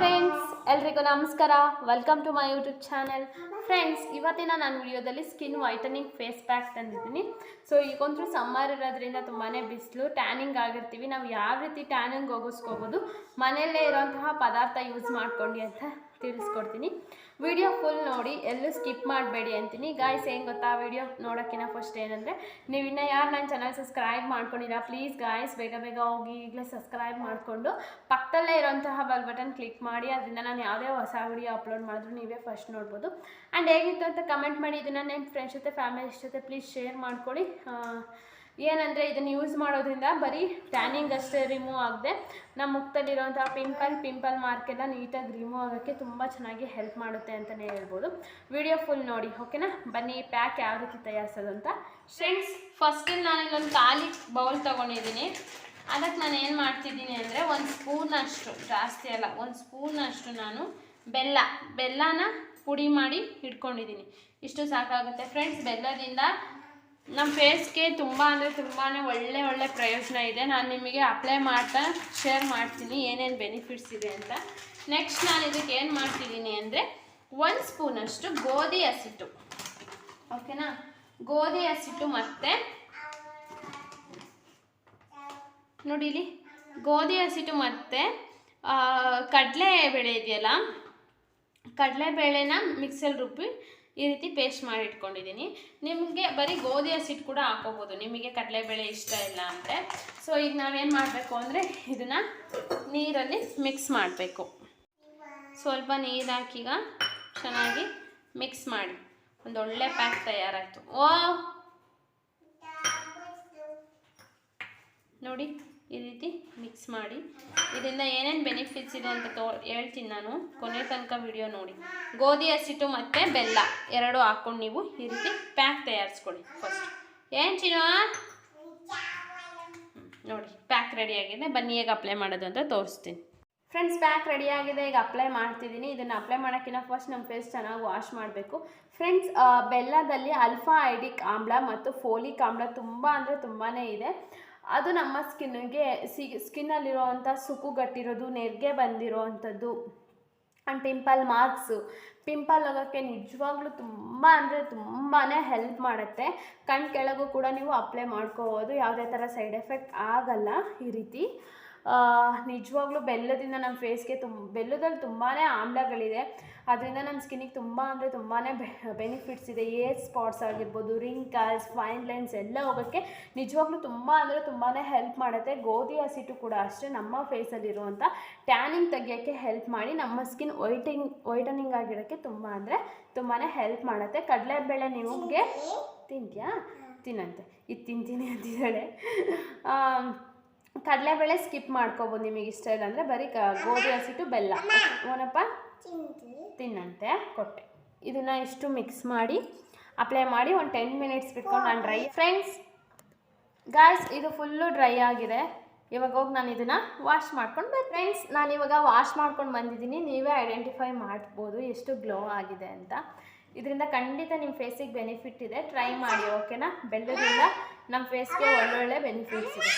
Friends ಎಲ್ರಿಗೂ ನಮಸ್ಕಾರ. Welcome to my YouTube channel friends ಇವತ್ತಿನ ನಾನು ವಿಡಿಯೋದಲ್ಲಿ ಸ್ಕಿನ್ ವೈಟನಿಂಗ್ ಫೇಸ್ ಪ್ಯಾಕ್ ತಂದಿದ್ದೀನಿ. ಸೊ ಈಗಂತೂ ಸಮ್ಮರ್ ಇರೋದ್ರಿಂದ ತುಂಬಾ ಬಿಸಿಲು ಟ್ಯಾನಿಂಗ್ ಆಗಿರ್ತೀವಿ. ನಾವು ಯಾವ ರೀತಿ ಟ್ಯಾನಿಂಗ್ ಹೋಗಿಸ್ಕೋಬೋದು, ಮನೆಯಲ್ಲೇ ಇರೋಂತಹ ಪದಾರ್ಥ ಯೂಸ್ ಮಾಡ್ಕೊಂಡು ಅಂತ ತಿಳಿಸ್ಕೊಡ್ತೀನಿ. ವಿಡಿಯೋ ಫುಲ್ ನೋಡಿ, ಎಲ್ಲೂ ಸ್ಕಿಪ್ ಮಾಡಬೇಡಿ ಅಂತೀನಿ. ಗಾಯ್ಸ್ ಏನು ಗೊತ್ತಾ ವಿಡಿಯೋ ನೋಡೋಕ್ಕಿಂತ ಫಸ್ಟ್ ಏನಂದರೆ, ನೀವು ಇನ್ನೂ ಯಾರು ನನ್ನ ಚಾನಲ್ ಸಬ್ಸ್ಕ್ರೈಬ್ ಮಾಡ್ಕೊಂಡಿಲ್ಲ ಪ್ಲೀಸ್ ಗಾಯ್ಸ್ ಬೇಗ ಬೇಗ ಹೋಗಿ ಈಗಲೇ ಸಬ್ಸ್ಕ್ರೈಬ್ ಮಾಡಿಕೊಂಡು, ಪಕ್ಕದಲ್ಲೇ ಇರೋಂತಹ ಬಲ್ ಬಟನ್ ಕ್ಲಿಕ್ ಮಾಡಿ, ಅದರಿಂದ ನಾನು ಯಾವುದೇ ಹೊಸ ವಿಡಿಯೋ ಅಪ್ಲೋಡ್ ಮಾಡಿದ್ರು ನೀವೇ ಫಸ್ಟ್ ನೋಡ್ಬೋದು. ಆ್ಯಂಡ್ ಹೇಗಿತ್ತು ಅಂತ ಕಮೆಂಟ್ ಮಾಡಿ, ಇದನ್ನು ನಿಮ್ಮ ಫ್ರೆಂಡ್ಸ್ ಜೊತೆ ಫ್ಯಾಮಿಲಿ ಜೊತೆ ಪ್ಲೀಸ್ ಶೇರ್ ಮಾಡ್ಕೊಳ್ಳಿ. ಏನಂದರೆ ಇದನ್ನು ಯೂಸ್ ಮಾಡೋದ್ರಿಂದ ಬರೀ ಟ್ಯಾನಿಂಗ್ ಅಷ್ಟೇ ರಿಮೂವ್ ಆಗದೆ ನಮ್ಮ ಮುಖದಲ್ಲಿರುವಂಥ ಪಿಂಪಲ್ ಪಿಂಪಲ್ ಮಾರ್ಕೆಲ್ಲ ನೀಟಾಗಿ ರಿಮೂವ್ ಆಗೋಕ್ಕೆ ತುಂಬ ಚೆನ್ನಾಗಿ ಹೆಲ್ಪ್ ಮಾಡುತ್ತೆ ಅಂತಲೇ ಹೇಳ್ಬೋದು. ವಿಡಿಯೋ ಫುಲ್ ನೋಡಿ ಓಕೆನಾ ಬನ್ನಿ ಪ್ಯಾಕ್ ಯಾವ ರೀತಿ ತಯಾರಿಸೋದು ಅಂತ. ಫ್ರೆಂಡ್ಸ್ ಫಸ್ಟ್ ನಾನು ಇಲ್ಲೊಂದು ಖಾಲಿ ಬೌಲ್ ತೊಗೊಂಡಿದ್ದೀನಿ. ಅದಕ್ಕೆ ನಾನು ಏನು ಮಾಡ್ತಿದ್ದೀನಿ ಅಂದರೆ ಒಂದು ಸ್ಪೂನಷ್ಟು ಜಾಸ್ತಿ ಅಲ್ಲ, ಒಂದು ಸ್ಪೂನಷ್ಟು ನಾನು ಬೆಲ್ಲ, ಬೆಲ್ಲನ ಪುಡಿ ಮಾಡಿ ಇಟ್ಕೊಂಡಿದ್ದೀನಿ. ಇಷ್ಟು ಸಾಕಾಗುತ್ತೆ. ಫ್ರೆಂಡ್ಸ್ ಬೆಲ್ಲದಿಂದ ನಮ್ಮ ಫೇಸ್ಗೆ ತುಂಬ ಅಂದರೆ ತುಂಬಾ ಒಳ್ಳೆ ಒಳ್ಳೆ ಪ್ರಯೋಜನ ಇದೆ. ನಾನು ನಿಮಗೆ ಅಪ್ಲೈ ಮಾಡ್ತಾ ಶೇರ್ ಮಾಡ್ತೀನಿ ಏನೇನು ಬೆನಿಫಿಟ್ಸ್ ಇದೆ ಅಂತ. ನೆಕ್ಸ್ಟ್ ನಾನು ಇದಕ್ಕೆ ಏನು ಮಾಡ್ತಿದ್ದೀನಿ ಅಂದರೆ ಒಂದು ಸ್ಪೂನಷ್ಟು ಗೋಧಿ ಹಸಿಟ್ಟು. ಓಕೆನಾ ಗೋಧಿ ಹಸಿಟ್ಟು ಮತ್ತು ನೋಡಿಲಿ? ಗೋಧಿ ಹಸಿಟ್ಟು ಮತ್ತು ಕಡಲೆ ಬೇಳೆ ಇದೆಯಲ್ಲ? ಕಡಲೆಬೇಳೆನ ಮಿಕ್ಸಲ್ಲಿ ರುಬ್ಬಿ ಈ ರೀತಿ ಪೇಸ್ಟ್ ಮಾಡಿ ಇಟ್ಕೊಂಡಿದ್ದೀನಿ. ನಿಮಗೆ ಬರೀ ಗೋಧಿ ಹಸಿಟ್ಟು ಕೂಡ ಹಾಕೋಬೋದು. ನಿಮಗೆ ಕಡಲೆಬೇಳೆ ಇಷ್ಟ ಇಲ್ಲ ಅಂದರೆ. ಸೊ ಈಗ ನಾವೇನು ಮಾಡಬೇಕು ಅಂದರೆ ಇದನ್ನು ನೀರಲ್ಲಿ ಮಿಕ್ಸ್ ಮಾಡಬೇಕು. ಸ್ವಲ್ಪ ನೀರು ಹಾಕಿಗ ಚೆನ್ನಾಗಿ ಮಿಕ್ಸ್ ಮಾಡಿ. ಒಂದು ಒಳ್ಳೆ ಪ್ಯಾಕ್ ತಯಾರಾಯಿತು. ಓ ನೋಡಿ. ಈ ರೀತಿ ಮಿಕ್ಸ್ ಮಾಡಿ. ಇದರಿಂದ ಏನೇನು ಬೆನಿಫಿಟ್ಸ್ ಇದೆ ಅಂತ ತೋ, ಹೇಳ್ತೀನಿ ನಾನು. ಕೊನೆ ತನಕ ವಿಡಿಯೋ ನೋಡಿ. ಗೋಧಿ, ಹಸಿಟ್ಟು ಮತ್ತು ಬೆಲ್ಲ ಎರಡು ಹಾಕ್ಕೊಂಡು ನೀವು ಈ ರೀತಿ ಪ್ಯಾಕ್ ತಯಾರಿಸ್ಕೊಳ್ಳಿ ಫಸ್ಟ್ ಏನು ಚಿನ್ನ? ನೋಡಿ ಪ್ಯಾಕ್ ರೆಡಿಯಾಗಿದೆ ಬನ್ನಿ, ಹೇಗೆ ಅಪ್ಲೈ ಮಾಡೋದು ಅಂತ ತೋರಿಸ್ತೀನಿ. ಫ್ರೆಂಡ್ಸ್ ಪ್ಯಾಕ್ ರೆಡಿಯಾಗಿದೆ ಈಗ ಅಪ್ಲೈ ಮಾಡ್ತಿದ್ದೀನಿ. ಇದನ್ನು ಅಪ್ಲೈ ಮಾಡೋಕ್ಕಿಂತ ಫಸ್ಟ್ ನಮ್ಮ ಫೇಸ್ ಚೆನ್ನಾಗಿ ವಾಶ್ ಮಾಡಬೇಕು. ಫ್ರೆಂಡ್ಸ್ ಬೆಲ್ಲದಲ್ಲಿ ಅಲ್ಫಾ ಐಡಿಕ್ ಆಮ್ಲ ಮತ್ತು ಫೋಲಿಕ್ ಆಮ್ಲ ತುಂಬ ಅಂದರೆ ತುಂಬಾ ಇದೆ. ಅದು ನಮ್ಮ ಸ್ಕಿನ್ನಿಗೆ ಸಿ, ಸ್ಕಿನ್ನಲ್ಲಿರೋವಂಥ ಸುಕ್ಕುಗಟ್ಟಿರೋದು, ನೆರಿಗೆ ಬಂದಿರೋ ಅಂಥದ್ದು ಆ್ಯಂಡ್ ಪಿಂಪಲ್ ಮಾರ್ಕ್ಸು. ಪಿಂಪಲ್ ಹೋಗೋಕ್ಕೆ ನಿಜವಾಗ್ಲೂ ತುಂಬ ಅಂದರೆ ತುಂಬಾ ಹೆಲ್ಪ್ ಮಾಡುತ್ತೆ. ಕಣ್ ಕೆಳಗೂ ಕೂಡ ನೀವು ಅಪ್ಲೈ ಮಾಡ್ಕೋಬೋದು. ಯಾವುದೇ ಥರ ಸೈಡ್ ಎಫೆಕ್ಟ್ ಆಗಲ್ಲ ಈ ರೀತಿ. ನಿಜವಾಗ್ಲೂ ಬೆಲ್ಲದಿಂದ ನಮ್ಮ ಫೇಸ್ಗೆ ತುಂಬ ಬೆಲ್ಲದಲ್ಲಿ ತುಂಬಾ ಆಮ್ಲಗಳಿದೆ. ಅದರಿಂದ ನಮ್ಮ ಸ್ಕಿನ್ನಿಗೆ ತುಂಬ ಅಂದರೆ ತುಂಬಾ ಬೆನಿಫಿಟ್ಸ್ ಇದೆ. ಏರ್ ಸ್ಪಾಟ್ಸ್ ಆಗಿರ್ಬೋದು ರಿಂಕಲ್ಸ್ ಫೈನ್ ಲೈನ್ಸ್ ಎಲ್ಲ ಹೋಗೋಕ್ಕೆ ನಿಜವಾಗ್ಲೂ ತುಂಬ ಅಂದರೆ ತುಂಬಾ ಹೆಲ್ಪ್ ಮಾಡುತ್ತೆ. ಗೋಧಿ ಹಸಿಟ್ಟು ಕೂಡ ಅಷ್ಟೇ ನಮ್ಮ ಫೇಸಲ್ಲಿರುವಂಥ ಟ್ಯಾನಿಂಗ್ ತೆಗಿಯೋಕ್ಕೆ ಹೆಲ್ಪ್ ಮಾಡಿ ನಮ್ಮ ಸ್ಕಿನ್ ವೈಟಿಂಗ್ ವೈಟನಿಂಗ್ ಆಗಿರೋಕ್ಕೆ ತುಂಬ ಅಂದರೆ ತುಂಬಾ ಹೆಲ್ಪ್ ಮಾಡುತ್ತೆ. ಕಡಲೆಬೇಳೆ ನಿಮಗೆ ತಿಂತೀಯಾ? ತಿನ್ನಂತೆ. ಇದು ತಿಂತೀನಿ ಅಂತಿದ್ದಾಳೆ. ಕಡಲೆಬೇಳೆ ಸ್ಕಿಪ್ ಮಾಡ್ಕೊಬೋದು ನಿಮಗೆ ಇಷ್ಟ ಇಲ್ಲ ಅಂದರೆ ಬರೀ ಗೋಧಿ ಹಸಿಟ್ಟು ಬೆಲ್ಲ. ಓನಪ್ಪ? ತಿನ್ನಂತೆ ಕೊಟ್ಟೆ. ಇದನ್ನು ಇಷ್ಟು ಮಿಕ್ಸ್ ಮಾಡಿ ಅಪ್ಲೈ ಮಾಡಿ ಒಂದು ಟೆನ್ ಮಿನಿಟ್ಸ್ ಬಿಟ್ಕೊಂಡು ನಾನು ಡ್ರೈ ಫ್ರೆಂಡ್ಸ್ ಗಾಯ್ಸ್ ಇದು ಫುಲ್ಲು ಡ್ರೈ ಆಗಿದೆ. ಇವಾಗ ಹೋಗಿ ನಾನು ಇದನ್ನು ವಾಶ್ ಮಾಡ್ಕೊಂಡು ಬರ್ತೀನಿ ಫ್ರೆಂಡ್ಸ್ ನಾನು ಇವಾಗ ವಾಶ್ ಮಾಡ್ಕೊಂಡು ಬಂದಿದ್ದೀನಿ. ನೀವೇ ಐಡೆಂಟಿಫೈ ಮಾಡ್ಬೋದು ಎಷ್ಟು ಗ್ಲೋ ಆಗಿದೆ ಅಂತ. ಇದರಿಂದ ಖಂಡಿತ ನಿಮ್ಮ ಫೇಸಿಗೆ ಬೆನಿಫಿಟ್ ಇದೆ. ಟ್ರೈ ಮಾಡಿ ಓಕೆನಾ ಬೆಲ್ಲದಿಂದ ನಮ್ಮ ಫೇಸ್ಗೆ ಒಳ್ಳೊಳ್ಳೆ ಬೆನಿಫಿಟ್ಸ್ ಇದೆ.